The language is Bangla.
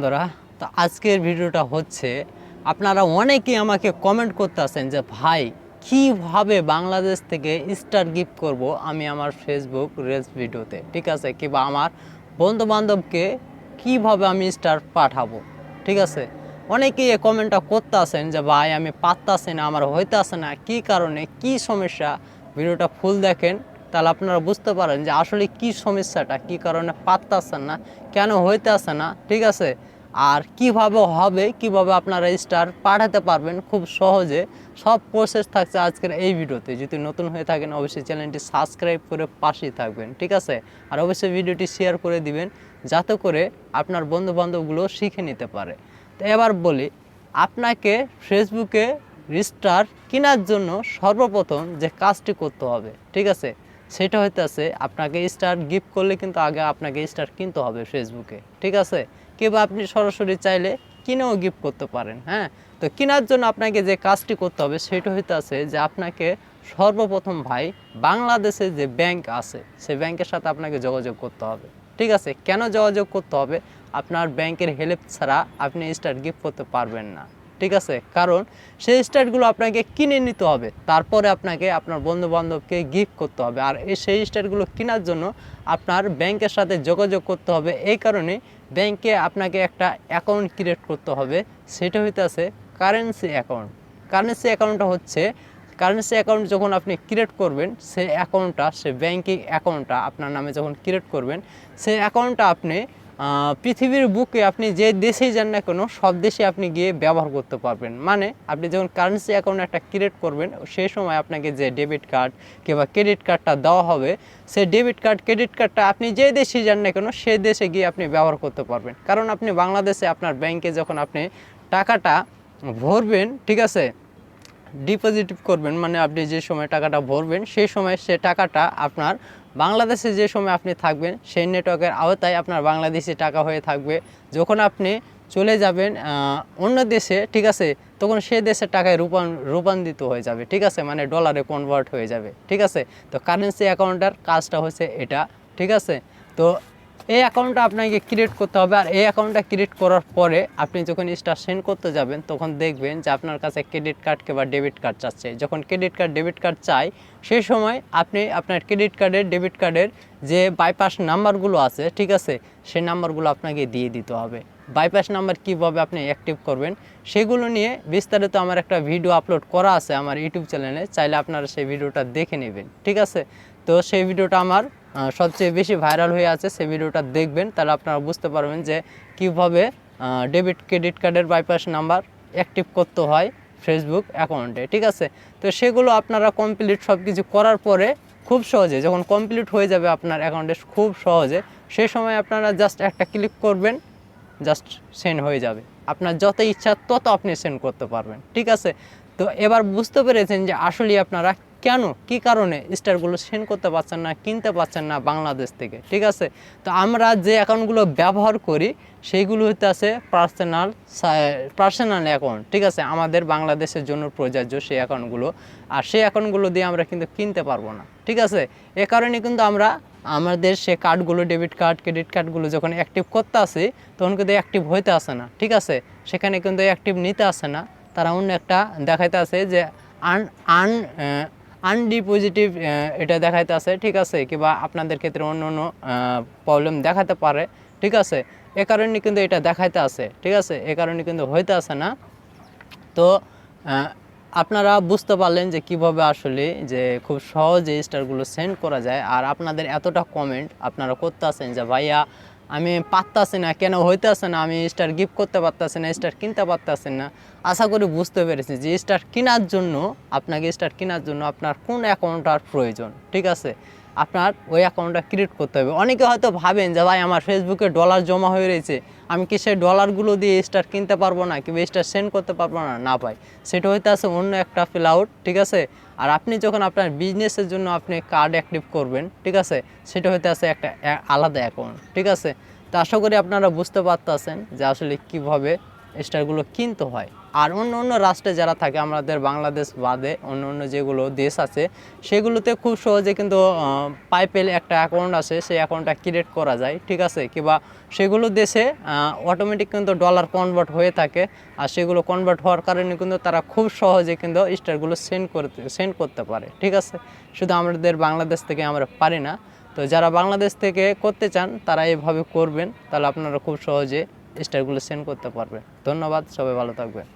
বন্ধুরা, তো আজকের ভিডিওটা হচ্ছে, আপনারা অনেকেই আমাকে কমেন্ট করতেছেন যে, ভাই, কীভাবে বাংলাদেশ থেকে স্টার গিফট করব আমি আমার ফেসবুক রিলস ভিডিওতে? ঠিক আছে? কিংবা আমার বন্ধু বান্ধবকে কীভাবে আমি স্টার পাঠাবো? ঠিক আছে? অনেকেই এই কমেন্টটা করতে আসেন যে, ভাই, আমি পারতাছি না, আমার হইতে আসে না। কী কারণে? কি সমস্যা? ভিডিওটা ফুল দেখেন। তাহলে আপনারা বুঝতে পারেন যে আসলে কি সমস্যাটা, কি কারণে পারতাছেন না, কেন হইতে আসে না, ঠিক আছে? আর কীভাবে হবে, কীভাবে আপনারা স্টার পাঠাতে পারবেন খুব সহজে সব প্রসেস থাকছে আজকের এই ভিডিওতে। যদি নতুন হয়ে থাকেন, অবশ্যই চ্যানেলটি সাবস্ক্রাইব করে পাশেই থাকবেন, ঠিক আছে? আর অবশ্যই ভিডিওটি শেয়ার করে দিবেন, যাতে করে আপনার বন্ধু বান্ধবগুলো শিখে নিতে পারে। তো এবার বলি, আপনাকে ফেসবুকে রিস্টার কেনার জন্য সর্বপ্রথম যে কাজটি করতে হবে, ঠিক আছে? সেটা হইতেছে আপনাকে স্টার গিফট করলে কিন্তু আগে আপনাকে স্টার কিনতে হবে ফেসবুকে ঠিক আছে? কিংবা আপনি সরাসরি চাইলে কিনেও গিফট করতে পারেন হ্যাঁ? তো কেনার জন্য আপনাকে যে কাজটি করতে হবে সেটা হইতেছে যে আপনাকে সর্বপ্রথম ভাই বাংলাদেশে যে ব্যাংক আছে, সেই ব্যাংকের সাথে আপনাকে যোগাযোগ করতে হবে, ঠিক আছে? কেন যোগাযোগ করতে হবে? আপনার ব্যাংকের হেল্প ছাড়া আপনি স্টার গিফট করতে পারবেন না। ঠিক আছে? কারণ সেই স্টারগুলো আপনাকে কিনে নিতে হবে। তারপরে আপনাকে আপনার বন্ধু বান্ধবকে গিফট করতে হবে। আর এই সেই স্টারগুলো কেনার জন্য আপনার ব্যাংকের সাথে যোগাযোগ করতে হবে। এই কারণে ব্যাংকে আপনাকে একটা অ্যাকাউন্ট ক্রিয়েট করতে হবে। সেটা হইতেছে কারেন্সি অ্যাকাউন্ট কারেন্সি অ্যাকাউন্টটা হচ্ছে কারেন্সি অ্যাকাউন্ট যখন আপনি ক্রিয়েট করবেন, সেই অ্যাকাউন্টটা সে ব্যাংকিং অ্যাকাউন্টটা আপনার নামে যখন ক্রিয়েট করবেন, সেই অ্যাকাউন্টটা আপনি পৃথিবীর বুকে আপনি যে দেশেই যান না কেন, সব দেশে আপনি গিয়ে ব্যবহার করতে পারবেন। মানে আপনি যখন কারেন্সি অ্যাকাউন্ট একটা ক্রিয়েট করবেন সেই সময় আপনাকে যে ডেবিট কার্ড কিংবা ক্রেডিট কার্ডটা দেওয়া হবে, সেই ডেবিট কার্ড ক্রেডিট কার্ডটা আপনি যে দেশে যান না কেন সেই দেশে গিয়ে আপনি ব্যবহার করতে পারবেন। কারণ আপনি বাংলাদেশে আপনার ব্যাংকে যখন আপনি টাকাটা ভরবেন, ঠিক আছে ডিপোজিট করবেন মানে আপনি যে সময় টাকাটা ভরবেন, সেই সময় সে টাকাটা আপনার বাংলাদেশে যে সময় আপনি থাকবেন, সেই নেটওয়ার্কের আওতায় আপনার বাংলাদেশি টাকা হয়ে থাকবে। যখন আপনি চলে যাবেন অন্য দেশে, ঠিক আছে, তখন সে দেশের টাকায় রূপান, রূপান্তরিত হয়ে যাবে, ঠিক আছে মানে ডলারে কনভার্ট হয়ে যাবে, ঠিক আছে। তো কারেন্সি অ্যাকাউন্টের কাজটা হচ্ছে এটা, ঠিক আছে। তো এই অ্যাকাউন্টটা আপনাকে ক্রিয়েট করতে হবে আর এই অ্যাকাউন্টটা ক্রিয়েট করার পরে আপনি যখন স্টার সেন্ড করতে যাবেন, তখন দেখবেন যে আপনার কাছে ক্রেডিট কার্ড কিংবা ডেবিট কার্ড চাচ্ছে। যখন ক্রেডিট কার্ড ডেবিট কার্ড চাই সেই সময় আপনি আপনার ক্রেডিট কার্ডের ডেবিট কার্ডের যে বাইপাস নাম্বারগুলো আছে, ঠিক আছে? সেই নাম্বারগুলো আপনাকে দিয়ে দিতে হবে। বাইপাস নাম্বার কীভাবে আপনি অ্যাক্টিভ করবেন, সেগুলো নিয়ে বিস্তারিত আমার একটা ভিডিও আপলোড করা আছে আমার ইউটিউব চ্যানেলে চাইলে আপনারা সেই ভিডিওটা দেখে নেবেন, ঠিক আছে? তো সেই ভিডিওটা আমার সবচেয়ে বেশি ভাইরাল হয়ে আছে সেই ভিডিওটা দেখবেন, তাহলে আপনারা বুঝতে পারবেন যে কীভাবে ডেবিট ক্রেডিট কার্ডের বাইপাস নাম্বার অ্যাক্টিভ করতে হয় ফেসবুক অ্যাকাউন্টে ঠিক আছে? তো সেগুলো আপনারা কমপ্লিট সব কিছু করার পরে খুব সহজে, যখন কমপ্লিট হয়ে যাবে আপনার অ্যাকাউন্টে খুব সহজে, সেই সময় আপনারা জাস্ট একটা ক্লিক করবেন জাস্ট সেন্ড হয়ে যাবে। আপনার যত ইচ্ছা তত আপনি সেন্ড করতে পারবেন, ঠিক আছে? তো এবার বুঝতে পেরেছেন যে আসলে আপনারা কেন? কি কারণে? স্টারগুলো সেন্ড করতে পারছেন না, কিনতে পারছেন না বাংলাদেশ থেকে। ঠিক আছে? তো আমরা যে অ্যাকাউন্টগুলো ব্যবহার করি সেইগুলো হতে আছে পার্সোনাল পার্সোনাল অ্যাকাউন্ট, ঠিক আছে? আমাদের বাংলাদেশের জন্য প্রযোজ্য সেই অ্যাকাউন্টগুলো, আর সেই অ্যাকাউন্টগুলো দিয়ে আমরা কিন্তু কিনতে পারব না, ঠিক আছে? এ কারণে কিন্তু আমরা, আমাদের সে কার্ডগুলো, ডেবিট কার্ড, ক্রেডিট কার্ডগুলো যখন অ্যাক্টিভ করতে আসে, তখন কিন্তু অ্যাক্টিভ হইতে আসে না, ঠিক আছে? সেখানে কিন্তু অ্যাক্টিভ নিতে আসে না। তারা অন্য একটা দেখাইতে আছে যে আন আন আনডিপোজিটিভ এটা দেখাইতে আছে, ঠিক আছে, কিংবা আপনাদের ক্ষেত্রে অন্য অন্য প্রবলেম দেখাতে পারে, ঠিক আছে, এ কারণে কিন্তু এটা দেখাইতে আছে, ঠিক আছে, এ কারণে কিন্তু হইতে আসে না। তো আপনারা বুঝতে পারলেন যে কীভাবে আসলে যে খুব সহজে স্টারগুলো সেন্ড করা যায়, আর আপনাদের এতটা কমেন্ট আপনারা করতে আসেন যে, ভাইয়া আমি পারতাছি না, কেন হইতেছে না, আমি স্টার গিফট করতে পারতাছি না স্টার কিনতে পারতাছি না, আশা করি বুঝতে পেরেছি যে স্টার কেনার জন্য, আপনাকে স্টার কেনার জন্য আপনার কোন অ্যাকাউন্টটার প্রয়োজন, ঠিক আছে? আপনার ওই অ্যাকাউন্টটা ক্রিয়েট করতে হবে। অনেকে হয়তো ভাবেন যে, ভাই, আমার ফেসবুকে ডলার জমা হয়ে রয়েছে। আমি কি সেই ডলারগুলো দিয়ে স্টার কিনতে পারব না, কিংবা স্টার সেন্ড করতে পারব না? না পাই সেটা হইতে আছে অন্য একটা ফিল আউট ঠিক আছে? আর আপনি যখন আপনার বিজনেসের জন্য আপনি কার্ড অ্যাক্টিভ করবেন, ঠিক আছে? সেটা হইতে আছে একটা আলাদা অ্যাকাউন্ট ঠিক আছে? তো আশা করি আপনারা বুঝতে পারতেছেন যে আসলে কীভাবে স্টারগুলো কিনতে হয়। আর অন্য অন্য রাষ্ট্রে যারা থাকে, আমাদের বাংলাদেশ বাদে অন্য অন্য যেগুলো দেশ আছে, সেগুলোতে খুব সহজে কিন্তু পাইপেল একটা অ্যাকাউন্ট আছে, সেই অ্যাকাউন্টটা ক্রিয়েট করা যায়, ঠিক আছে? কিংবা সেগুলো দেশে অটোমেটিক কিন্তু ডলার কনভার্ট হয়ে থাকে, আর সেগুলো কনভার্ট হওয়ার কারণে কিন্তু তারা খুব সহজে কিন্তু স্টারগুলো সেন্ড করতে সেন্ড করতে পারে, ঠিক আছে? শুধু আমাদের বাংলাদেশ থেকে আমরা পারি না। তো যারা বাংলাদেশ থেকে করতে চান, তারা এভাবে করবেন, তাহলে আপনারা খুব সহজে স্টারগুলো সেন্ড করতে পারবে। ধন্যবাদ সবাই ভালো থাকবেন।